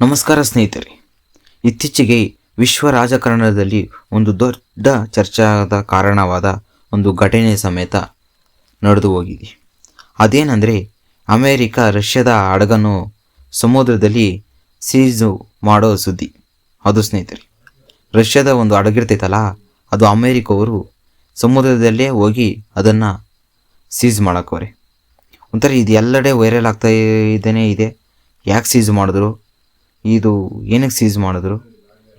ನಮಸ್ಕಾರ ಸ್ನೇಹಿತರೆ. ಇತ್ತೀಚೆಗೆ ವಿಶ್ವ ರಾಜಕಾರಣದಲ್ಲಿ ಒಂದು ದೊಡ್ಡ ಚರ್ಚಾದ ಕಾರಣವಾದ ಒಂದು ಘಟನೆ ಸಮೇತ ನಡೆದು ಹೋಗಿದೆ. ಅದೇನೆಂದರೆ, ಅಮೇರಿಕ ರಷ್ಯಾದ ಹಡಗನ್ನು ಸಮುದ್ರದಲ್ಲಿ ಸೀಸು ಮಾಡೋ ಸುದ್ದಿ. ಅದು ಸ್ನೇಹಿತರೆ. ರಷ್ಯಾದ ಒಂದು ಹಡಗಿರ್ತೈತಲ್ಲ ಅದು ಅಮೇರಿಕವರು ಸಮುದ್ರದಲ್ಲೇ ಹೋಗಿ ಅದನ್ನು ಸೀಜ್ ಮಾಡೋಕ್ಕವ್ರೆ ಒಂಥರ ಇದು ಎಲ್ಲೆಡೆ ವೈರಲ್ ಆಗ್ತಾ ಇದ್ದೇನೆ ಇದೆ. ಯಾಕೆ ಸೀಜ್ ಮಾಡಿದ್ರು? ಇದು ಏನಕ್ಕೆ ಸೀಸ್ ಮಾಡಿದ್ರು?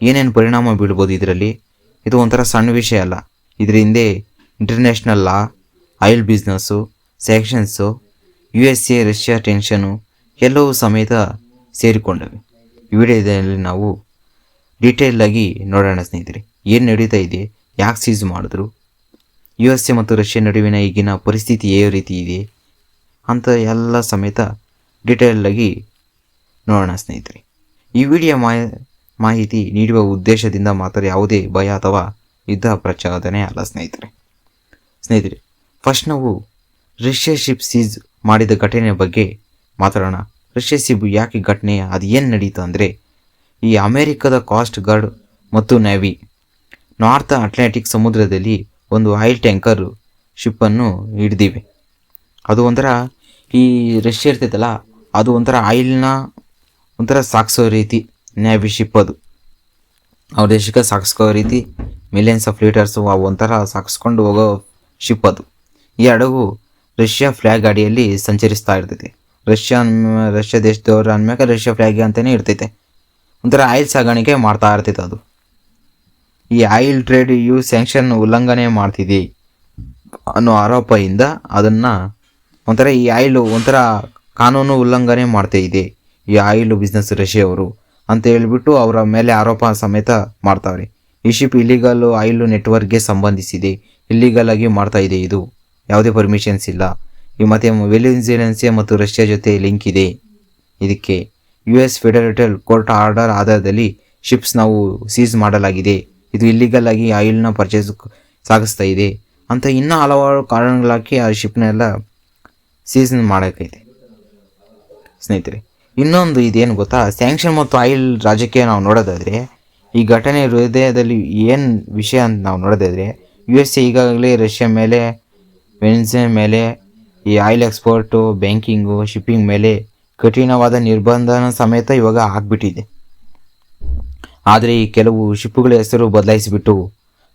ಏನೇನು ಪರಿಣಾಮ ಬೀಳ್ಬೋದು ಇದರಲ್ಲಿ? ಇದು ಒಂಥರ ಸಣ್ಣ ವಿಷಯ ಅಲ್ಲ. ಇದ್ರ ಹಿಂದೆ international law oil business sanctions U S A Russia tension ಎಲ್ಲವೂ ಸಮೇತ ಸೇರಿಕೊಂಡವೆ. ಈ ವಿಡಿಯೋದಲ್ಲಿ ನಾವು ಡೀಟೇಲಾಗಿ ನೋಡೋಣ ಸ್ನೇಹಿತರೆ, ಏನು ನಡೀತಾ ಇದೆ, ಯಾಕೆ ಸೀಸ್ ಮಾಡಿದ್ರು? ಯು ಎಸ್ ಎ ಮತ್ತು ರಷ್ಯಾ ನಡುವಿನ ಈಗಿನ ಪರಿಸ್ಥಿತಿ ಯಾವ ರೀತಿ ಇದೆ ಅಂತ ಎಲ್ಲ ಸಮೇತ ಡೀಟೇಲಾಗಿ ನೋಡೋಣ ಸ್ನೇಹಿತರೆ. ಈ ವಿಡಿಯೋ ಮಾಹಿತಿ ನೀಡುವ ಉದ್ದೇಶದಿಂದ ಮಾತ್ರ ಯಾವುದೇ ಭಯ ಅಥವಾ ಯುದ್ಧ ಪ್ರಚೋದನೆ ಅಲ್ಲ, ಸ್ನೇಹಿತರೆ. ಸ್ನೇಹಿತರೆ, ಫಸ್ಟ್ ನಾವು ರಷ್ಯಾ ಶಿಪ್ ಸೀಸ್ ಮಾಡಿದ ಘಟನೆ ಬಗ್ಗೆ ಮಾತಾಡೋಣ. ರಷ್ಯಾ ಶಿಪ್ ಯಾಕೆ ಘಟನೆ, ಅದು ಏನು ನಡೀತು ಅಂದರೆ, ಈ ಅಮೆರಿಕದ ಕಾಸ್ಟ್ ಗಾರ್ಡ್ ಮತ್ತು ನೇವಿ ನಾರ್ತ್ ಅಟ್ಲಾಂಟಿಕ್ ಸಮುದ್ರದಲ್ಲಿ ಒಂದು ಆಯಿಲ್ ಟ್ಯಾಂಕರ್ ಶಿಪ್ಪನ್ನು ಹಿಡಿದಿವೆ. ಅದು ಒಂಥರ ಈ ರಷ್ಯಾ ಇರ್ತೈತಲ್ಲ, ಅದು ಒಂಥರ ಆಯಿಲ್ನ ಒಂಥರ ಸಾಗಿಸೋ ರೀತಿ ನ್ಯಾವಿ ಶಿಪ್ ಅದು ಅವ್ರ ದೇಶಕ್ಕೆ ಸಾಗಿಸ್ಕೋ ರೀತಿ ಮಿಲಿಯನ್ಸ್ ಆಫ್ ಲೀಟರ್ಸು ಅವು ಒಂಥರ ಸಾಗಿಸ್ಕೊಂಡು ಹೋಗೋ ಶಿಪ್ ಅದು. ಈ ಹಡಗು ರಷ್ಯಾ ಫ್ಲ್ಯಾಗ್ ಅಡಿಯಲ್ಲಿ ಸಂಚರಿಸ್ತಾ ಇರ್ತೈತೆ. ರಷ್ಯಾ ರಷ್ಯಾ ದೇಶದವ್ರು ಅಂದ್ಮ್ಯಾಗ ರಷ್ಯಾ ಫ್ಲ್ಯಾಗ್ ಅಂತಲೇ ಇರ್ತೈತೆ. ಒಂಥರ ಆಯಿಲ್ ಸಾಗಾಣಿಕೆ ಮಾಡ್ತಾ ಇರ್ತೈತೆ ಅದು. ಈ ಆಯಿಲ್ ಟ್ರೇಡ್ ಇವು ಸ್ಯಾಂಕ್ಷನ್ ಉಲ್ಲಂಘನೆ ಮಾಡ್ತಿದೆ ಅನ್ನೋ ಆರೋಪದಿಂದ ಅದನ್ನು ಒಂಥರ ಈ ಆಯಿಲು ಒಂಥರ ಕಾನೂನು ಉಲ್ಲಂಘನೆ ಮಾಡ್ತಾ ಇದೆ. ಈ ಆಯಿಲ್ ಬಿಸ್ನೆಸ್ ರಷ್ಯಾವರು ಅಂತ ಹೇಳ್ಬಿಟ್ಟು ಅವರ ಮೇಲೆ ಆರೋಪ ಸಮೇತ ಮಾಡ್ತಾವ್ರೆ ಈ ಶಿಪ್ ಇಲ್ಲಿಗಲ್ ಆಯಿಲ್ ನೆಟ್ವರ್ಕ್ಗೆ ಸಂಬಂಧಿಸಿದೆ. ಇಲ್ಲಿಗಲ್ ಆಗಿ ಮಾಡ್ತಾ ಇದೆ ಇದು. ಯಾವುದೇ ಪರ್ಮಿಷನ್ಸ್ ಇಲ್ಲ. ಈ ಮತ್ತೆ ವೆಲಿನ್ಸಿಯನ್ಸಿಯಾ ಮತ್ತು ರಷ್ಯಾ ಜೊತೆ ಲಿಂಕ್ ಇದೆ. ಇದಕ್ಕೆ U S federal court order ಆಧಾರದಲ್ಲಿ ಶಿಪ್ಸ್ ನಾವು ಸೀಸ್ ಮಾಡಲಾಗಿದೆ. ಇದು ಇಲ್ಲಿಗಲ್ ಆಗಿ ಆಯಿಲ್ನ ಪರ್ಚೇಸ್ ಸಾಗಿಸ್ತಾ ಇದೆ ಅಂತ ಇನ್ನೂ ಹಲವಾರು ಕಾರಣಗಳಾಕಿ ಆ ಶಿಪ್ನೆಲ್ಲ ಸೀಸನ್ ಮಾಡೋಕ್ಕೈತೆ ಸ್ನೇಹಿತರೆ ಇನ್ನೊಂದು ಇದೇನು ಗೊತ್ತಾ? ಸ್ಯಾಂಕ್ಷನ್ ಮತ್ತು ಆಯಿಲ್ ರಾಜಕೀಯ ನಾವು ನೋಡೋದಾದರೆ, ಈ ಘಟನೆ ಹೃದಯದಲ್ಲಿ ಏನು ವಿಷಯ ಅಂತ ನಾವು ನೋಡೋದಾದರೆ ಯು ಎಸ್ ಎ ಈಗಾಗಲೇ ರಷ್ಯಾ ಮೇಲೆ ವೆನ್ಸೆ ಮೇಲೆ, ಈ ಆಯಿಲ್ ಎಕ್ಸ್ಪೋರ್ಟು ಬ್ಯಾಂಕಿಂಗು ಶಿಪ್ಪಿಂಗ್ ಮೇಲೆ ಕಠಿಣವಾದ ನಿರ್ಬಂಧನ ಸಮೇತ ಇವಾಗ ಆಗ್ಬಿಟ್ಟಿದೆ. ಆದರೆ ಈ ಕೆಲವು ಶಿಪ್ಪುಗಳ ಹೆಸರು ಬದಲಾಯಿಸಿಬಿಟ್ಟು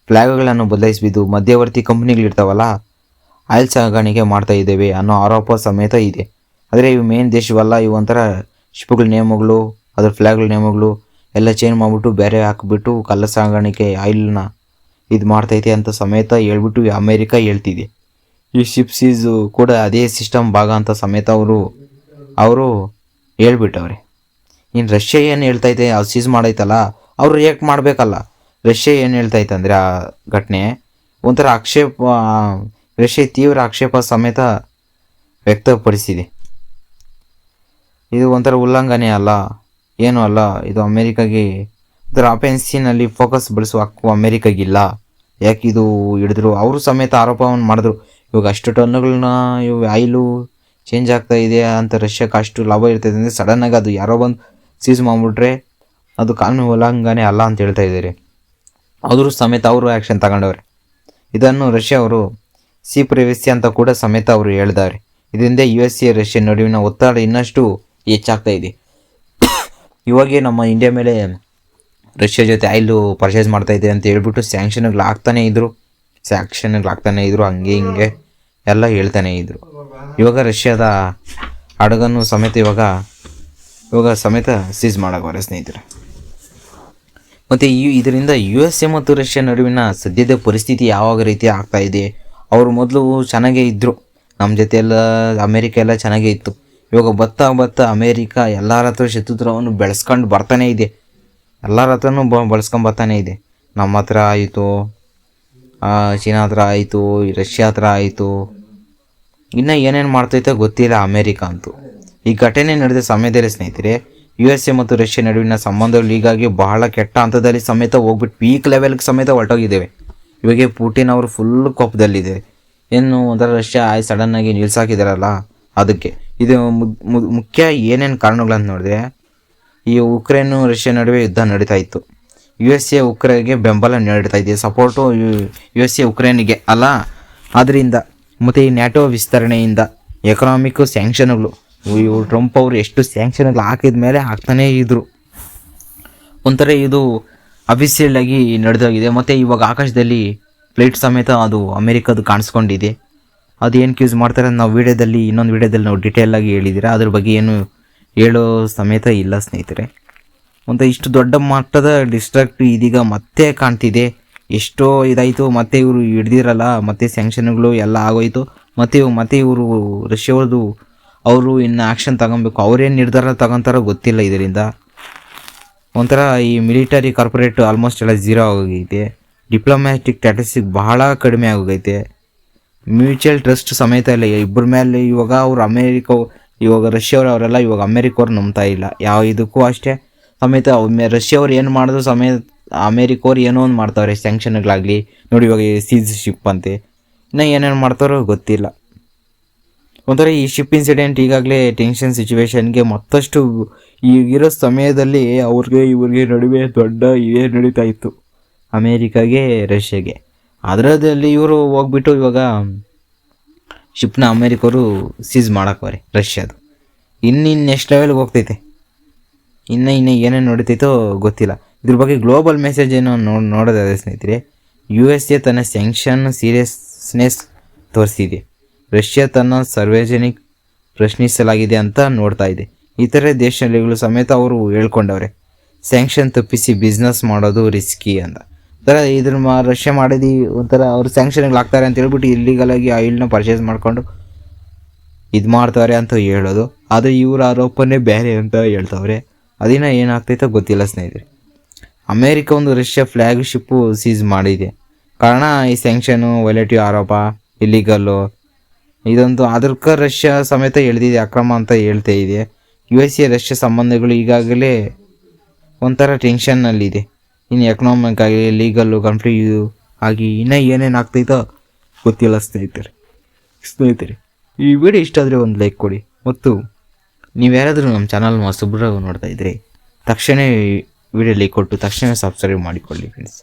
ಫ್ಲ್ಯಾಗ್ಗಳನ್ನು ಬದಲಾಯಿಸಿಬಿದ್ದು ಮಧ್ಯವರ್ತಿ ಕಂಪ್ನಿಗಳಿರ್ತಾವಲ್ಲ, ಆಯಿಲ್ ಸಾಗಾಣಿಕೆ ಮಾಡ್ತಾ ಇದ್ದೇವೆ ಅನ್ನೋ ಆರೋಪ ಸಮೇತ ಇದೆ. ಆದರೆ ಇವು ಮೇನ್ ದೇಶವಲ್ಲ, ಇವು ಒಂಥರ ಶಿಪ್ಪುಗಳ ನೇಮಗಳು ಅದ್ರ ಫ್ಲ್ಯಾಗ್ಗಳ ನೇಮಗಳು ಎಲ್ಲ ಚೇಂಜ್ ಮಾಡಿಬಿಟ್ಟು ಬೇರೆ ಹಾಕಿಬಿಟ್ಟು ಕಳ್ಳ ಸಾಗಾಣಿಕೆ ಆಯಿಲ್ನ ಇದು ಮಾಡ್ತೈತೆ ಅಂತ ಸಮೇತ ಹೇಳ್ಬಿಟ್ಟು ಅಮೇರಿಕಾ ಹೇಳ್ತಿದೆ. ಈ ಶಿಪ್ ಸೀಸು ಕೂಡ ಅದೇ ಸಿಸ್ಟಮ್ ಭಾಗ ಅಂತ ಸಮೇತ ಅವರು ಅವರು ಹೇಳ್ಬಿಟ್ಟವ್ರೆ. ಇನ್ನು ರಷ್ಯಾ ಏನು ಹೇಳ್ತೈತೆ ಅದು ಸೀಸ್ ಮಾಡೈತಲ್ಲ, ಅವ್ರು ರಿಯಾಕ್ಟ್ ಮಾಡಬೇಕಲ್ಲ. ರಷ್ಯಾ ಏನು ಹೇಳ್ತೈತೆ ಅಂದರೆ ಆ ಘಟನೆ, ಒಂಥರ ಆಕ್ಷೇಪ ರಷ್ಯಾ ತೀವ್ರ ಆಕ್ಷೇಪ ಸಮೇತ ವ್ಯಕ್ತಪಡಿಸಿದೆ. ಇದು ಒಂಥರ ಉಲ್ಲಂಘನೆ ಅಲ್ಲ, ಏನು ಅಲ್ಲ. ಇದು ಅಮೇರಿಕಾಗೆ, ಇದರ ಅಪೆನ್ಸಿನಲ್ಲಿ ಫೋಕಸ್ ಬಳಸುವ ಹಕ್ಕು ಅಮೇರಿಕಾಗಿಲ್ಲ. ಯಾಕೆ ಇದು ಹಿಡಿದ್ರು? ಅವರು ಸಮೇತ ಆರೋಪವನ್ನು ಮಾಡಿದ್ರು. ಇವಾಗ ಅಷ್ಟು ಟನ್ನುಗಳನ್ನ ಇವಾಗ ಆಯಿಲು ಚೇಂಜ್ ಆಗ್ತಾ ಇದೆ ಅಂತ ರಷ್ಯಾಕ್ಕೆ ಅಷ್ಟು ಲಾಭ ಇರ್ತದೆ ಅಂದರೆ ಸಡನ್ನಾಗಿ ಅದು ಯಾರೋ ಬಂದು ಸೀಸ್ ಮಾಡಿಬಿಟ್ರೆ ಅದು ಕಾನೂನು ಉಲ್ಲಂಘನೆ ಅಲ್ಲ ಅಂತ ಹೇಳ್ತಾ ಇದ್ದಾರೆ. ಆದರೂ ಸಮೇತ ಅವರು ಆ್ಯಕ್ಷನ್ ತಗೊಂಡವ್ರೆ. ಇದನ್ನು ರಷ್ಯಾ ಅವರು ಸಿ ಪ್ರವೇಶಿ ಅಂತ ಕೂಡ ಸಮೇತ ಅವರು ಹೇಳಿದ್ದಾರೆ ಇದರಿಂದ ಯು ಎಸ್ ಎ ರಷ್ಯಾ ನಡುವಿನ ಒತ್ತಡ ಇನ್ನಷ್ಟು ಹೆಚ್ಚಾಗ್ತಾ ಇದೆ ಇವಾಗೆ ನಮ್ಮ ಇಂಡಿಯಾ ಮೇಲೆ ರಷ್ಯಾ ಜೊತೆ ಆಯಿಲು ಪರ್ಚೇಸ್ ಮಾಡ್ತಾ ಇದೆ ಅಂತ ಹೇಳ್ಬಿಟ್ಟು ಸ್ಯಾಂಕ್ಷನ್ಗಳು ಆಗ್ತಾನೆ ಇದ್ರು. ಸ್ಯಾಂಕ್ಷನ್ಗಳು ಆಗ್ತಾನೆ ಇದ್ರು, ಹಂಗೆ ಹಿಂಗೆ ಎಲ್ಲ ಹೇಳ್ತಾನೆ ಇದ್ರು. ಇವಾಗ ರಷ್ಯಾದ ಹಡಗನ್ನು ಸಮೇತ ಇವಾಗ ಇವಾಗ ಸಮೇತ ಸೀಸ್ ಮಾಡಕವ್ರೆ ಸ್ನೇಹಿತರೆ. ಮತ್ತು ಈ ಇದರಿಂದ ಯು ಎಸ್ ಎ ಮತ್ತು ರಷ್ಯಾ ನಡುವಿನ ಸದ್ಯದ ಪರಿಸ್ಥಿತಿ ಯಾವಾಗ ರೀತಿ ಆಗ್ತಾ ಅವರು ಮೊದಲು ಚೆನ್ನಾಗೇ ಇದ್ದರು ನಮ್ಮ ಜೊತೆ ಎಲ್ಲ, ಅಮೇರಿಕ ಎಲ್ಲ ಚೆನ್ನಾಗೇ ಇತ್ತು. ಇವಾಗ ಬತ್ತಾ ಬತ್ತಾ ಅಮೇರಿಕ ಎಲ್ಲರ ಹತ್ರ ಶತ್ರುತ್ವವನ್ನು ಬೆಳೆಸ್ಕೊಂಡು ಬರ್ತಾನೆ ಇದೆ. ಎಲ್ಲರ ಹತ್ರನೂ ಬ ಬಳಸ್ಕೊಂಡು ಬರ್ತಾನೆ ಇದೆ. ನಮ್ಮ ಹತ್ರ ಆಯಿತು ಚೀನಾ ಹತ್ರ ಆಯಿತು, ರಷ್ಯಾ ಹತ್ರ ಆಯಿತು. ಇನ್ನು ಏನೇನು ಮಾಡ್ತೈತೆ ಗೊತ್ತಿಲ್ಲ ಅಮೇರಿಕ ಅಂತೂ. ಈ ಘಟನೆ ನಡೆದ ಸಮಯದಲ್ಲಿ ಸ್ನೇಹಿತರೆ ಯು ಎಸ್ ಎ ಮತ್ತು ರಷ್ಯಾ ನಡುವಿನ ಸಂಬಂಧಗಳು ಹೀಗಾಗಿ ಬಹಳ ಕೆಟ್ಟ ಹಂತದಲ್ಲಿ ಸಮೇತ ಹೋಗ್ಬಿಟ್ಟು ಪೀಕ್ ಲೆವೆಲ್ಗೆ ಸಮೇತ ಹೊರಟೋಗಿದ್ದೇವೆ. ಇವಾಗ ಪುಟಿನ್ ಅವರು ಫುಲ್ ಕೋಪದಲ್ಲಿದೆ ಏನು ಒಂಥರ ರಷ್ಯಾ ಆಯ್ ಸಡನ್ನಾಗಿ ನಿಲ್ಸಾಕಿದಾರಲ್ಲ. ಅದಕ್ಕೆ. ಇದು ಮುಖ್ಯ ಏನೇನು ಕಾರಣಗಳಂತ ನೋಡಿದ್ರೆ, ಈ ಉಕ್ರೇನು ರಷ್ಯಾ ನಡುವೆ ಯುದ್ಧ ನಡೀತಾ ಇತ್ತು. ಯು ಎಸ್ ಎ ಉಕ್ರೇನ್ಗೆ ಬೆಂಬಲ ನೀಡ್ತಾ ಇದೆ. ಸಪೋರ್ಟು ಯು ಎಸ್ ಎ ಉಕ್ರೇನಿಗೆ ಅಲ್ಲ. ಆದ್ದರಿಂದ ಮತ್ತು ಈ ನ್ಯಾಟೋ ವಿಸ್ತರಣೆಯಿಂದ ಎಕನಾಮಿಕ್ಕು ಸ್ಯಾಂಕ್ಷನ್ಗಳು, ಇವು ಟ್ರಂಪ್ ಅವರು ಎಷ್ಟು ಸ್ಯಾಂಕ್ಷನ್ಗಳು ಹಾಕಿದ ಮೇಲೆ ಹಾಕ್ತಾನೇ ಇದ್ರು. ಒಂಥರ ಇದು ಅಫಿಸಿಯಲ್ ಆಗಿ ನಡೆದೋಗಿದೆ. ಮತ್ತು ಇವಾಗ ಆಕಾಶದಲ್ಲಿ ಫ್ಲೈಟ್ ಸಮೇತ ಅದು ಅಮೇರಿಕದ್ದು ಕಾಣಿಸ್ಕೊಂಡಿದೆ. ಅದು ಯೂಸ್ ಮಾಡ್ತಾರೆ ನಾವು ವೀಡಿಯೋದಲ್ಲಿ, ಇನ್ನೊಂದು ವೀಡಿಯೋದಲ್ಲಿ ನಾವು ಡಿಟೇಲ್ ಆಗಿ ಹೇಳಿದ್ದೀರಾ ಅದ್ರ ಬಗ್ಗೆ ಏನು ಹೇಳೋ ಸಮೇತ ಇಲ್ಲ ಸ್ನೇಹಿತರೆ. ಮತ್ತು ಇಷ್ಟು ದೊಡ್ಡ ಮಟ್ಟದ ಡಿಸ್ಟ್ರಾಕ್ಟ್ ಇದೀಗ ಮತ್ತೆ ಕಾಣ್ತಿದೆ. ಎಷ್ಟೋ ಇದಾಯಿತು, ಮತ್ತೆ ಇವರು ಹಿಡ್ದಿರಲ್ಲ, ಮತ್ತೆ ಸ್ಯಾಂಕ್ಷನ್ಗಳು ಎಲ್ಲ ಆಗೋಯ್ತು, ಮತ್ತೆ ಇವ್- ಮತ್ತೆ ಇವರು ರಷ್ಯಾವ್ರದ್ದು ಅವರು ಇನ್ನು ಆ್ಯಕ್ಷನ್ ತಗೊಬೇಕು, ಅವ್ರೇನು ನಿರ್ಧಾರ ತಗೊತಾರೋ ಗೊತ್ತಿಲ್ಲ ಇದರಿಂದ. ಒಂಥರ ಈ ಮಿಲಿಟರಿ ಕಾರ್ಪೊರೇಟ್ ಆಲ್ಮೋಸ್ಟ್ ಎಲ್ಲ ಝೀರೋ ಆಗೋಗೈತೆ. ಡಿಪ್ಲೊಮ್ಯಾಟಿಕ್ ಸ್ಟ್ಯಾಟಸಿಕ್ ಬಹಳ ಕಡಿಮೆ ಆಗೋಗೈತೆ. ಮ್ಯೂಚುವಲ್ ಟ್ರಸ್ಟ್ ಸಮೇತ ಇಲ್ಲ. ಇಬ್ಬರ ಮೇಲೆ ಇವಾಗ ಅವ್ರು ಅಮೇರಿಕ, ಇವಾಗ ರಷ್ಯಾವ್ರು ಅವರೆಲ್ಲ ಇವಾಗ ಅಮೇರಿಕವ್ರು ನಂಬ್ತಾ ಇಲ್ಲ. ಯಾವ ಇದಕ್ಕೂ ಅಷ್ಟೇ. ಸಮೇತ ರಷ್ಯಾವ್ರು ಏನು ಮಾಡಿದ್ರು ಸಮೇತ ಅಮೇರಿಕವ್ರು ಏನೋ ಒಂದು ಮಾಡ್ತಾವ್ರೆ, ಸ್ಯಾಂಕ್ಷನ್ಗಳಾಗಲಿ. ನೋಡಿ ಇವಾಗ ಸೀಸ್ ಶಿಪ್ ಅಂತೆ. ಇನ್ನು ಏನೇನು ಮಾಡ್ತಾರೋ ಗೊತ್ತಿಲ್ಲ. ಒಂಥರ ಈ ಶಿಪ್ ಇನ್ಸಿಡೆಂಟ್ ಈಗಾಗಲೇ ಟೆನ್ಷನ್ ಸಿಚುವೇಶನ್ಗೆ ಮತ್ತಷ್ಟು ಈಗಿರೋ ಸಮಯದಲ್ಲಿ ಅವ್ರಿಗೆ, ಇವ್ರಿಗೆ ನಡುವೆ ದೊಡ್ಡ ಇದೇ ನಡೀತಾ ಇತ್ತು. ಅಮೇರಿಕಾಗೆ, ರಷ್ಯಾಗೆ. ಅದರದಲ್ಲಿ ಇವರು ಹೋಗ್ಬಿಟ್ಟು ಇವಾಗ ಶಿಪ್ನ ಅಮೇರಿಕವರು ಸೀಸ್ ಮಾಡಕ್ಕವ್ರೆ ರಷ್ಯಾದು. ಇನ್ನಿನ್ನು ನೆಕ್ಸ್ಟ್ ಲೆವೆಲ್ಗೆ ಹೋಗ್ತೈತೆ. ಇನ್ನು ಇನ್ನು ಏನೇನು ನಡೀತೈತೋ ಗೊತ್ತಿಲ್ಲ. ಇದ್ರ ಬಗ್ಗೆ ಗ್ಲೋಬಲ್ ಮೆಸೇಜ್ ಏನೋ ನೋಡಿ ನೋಡೋದಾದ್ರೆ ಸ್ನೇಹಿತರೆ ಯು ಎಸ್ ಎ ತನ್ನ ಸ್ಯಾಂಕ್ಷನ್ ಸೀರಿಯಸ್ನೆಸ್ ತೋರಿಸಿದೆ. ರಷ್ಯಾ ತನ್ನ ಸಾರ್ವಜನಿಕ ಪ್ರಶ್ನಿಸಲಾಗಿದೆ ಅಂತ ನೋಡ್ತಾ ಇದೆ. ಇತರೆ ದೇಶಗಳು ಸಮೇತ ಅವರು ಹೇಳ್ಕೊಂಡವ್ರೆ ಸ್ಯಾಂಕ್ಷನ್ ತಪ್ಪಿಸಿ ಬಿಸ್ನೆಸ್ ಮಾಡೋದು ರಿಸ್ಕಿ ಅಂತ. ಒಂಥರ ಇದ್ರ ಮಾ, ರಷ್ಯಾ ಮಾಡಿದ್ದು ಒಂಥರ ಅವ್ರು ಸ್ಯಾಂಕ್ಷನ್ಗಳು ಹಾಕ್ತಾರೆ ಅಂತ ಹೇಳ್ಬಿಟ್ಟು ಇಲ್ಲಿಗಲಾಗಿ ಆಯಿಲ್ನ ಪರ್ಚೇಸ್ ಮಾಡಿಕೊಂಡು ಇದು ಮಾಡ್ತಾರೆ ಅಂತ ಹೇಳೋದು. ಆದರೆ ಇವ್ರ ಆರೋಪನೇ ಬೇರೆ ಅಂತ ಹೇಳ್ತವ್ರೆ. ಅದಿನ ಏನಾಗ್ತೈತೋ ಗೊತ್ತಿಲ್ಲ ಸ್ನೇಹಿತರೆ. ಅಮೇರಿಕ ಒಂದು ರಷ್ಯಾ ಫ್ಲ್ಯಾಗ್ ಶಿಪ್ಪು ಸೀಸ್ ಮಾಡಿದೆ. ಕಾರಣ ಈ ಸ್ಯಾಂಕ್ಷನು ವೈಲೇಟಿವ್ ಆರೋಪ ಇಲ್ಲಿಗಲ್ಲು ಇದೊಂದು ಅದಕ್ಕೆ ರಷ್ಯಾ ಸಮೇತ ಎಳೆದಿದೆ, ಅಕ್ರಮ ಅಂತ ಹೇಳ್ತಾ ಇದೆ. ಯು ಎಸ್ ಎ ರಷ್ಯಾ ಸಂಬಂಧಗಳು ಈಗಾಗಲೇ ಒಂಥರ ಟೆನ್ಷನ್ನಲ್ಲಿದೆ ಇನ್ನು ಎಕನಾಮಿಕ್ ಆಗಿ ಲೀಗಲ್ಲು ಕಂಪ್ಲೀಟ್ ಆಗಿ ಇನ್ನೂ ಏನೇನು ಆಗ್ತೈತೋ ಗೊತ್ತಿಲ್ಲ. ಸ್ನೇಹಿತರೆ ಸ್ನೇಹಿತರೆ, ಈ ವಿಡಿಯೋ ಇಷ್ಟ ಆದರೆ ಒಂದು ಲೈಕ್ ಕೊಡಿ. ಮತ್ತು ನೀವು ಯಾರಾದರೂ ನಮ್ಮ ಚಾನಲ್ ಹೊಸಬ್ರಾಗ ನೋಡ್ತಾ ಇದ್ದರೆ ತಕ್ಷಣ ವಿಡಿಯೋ ಲೈಕ್ ಕೊಟ್ಟು ತಕ್ಷಣ ಸಬ್ಸ್ಕ್ರೈಬ್ ಮಾಡಿಕೊಳ್ಳಿ ಫ್ರೆಂಡ್ಸ್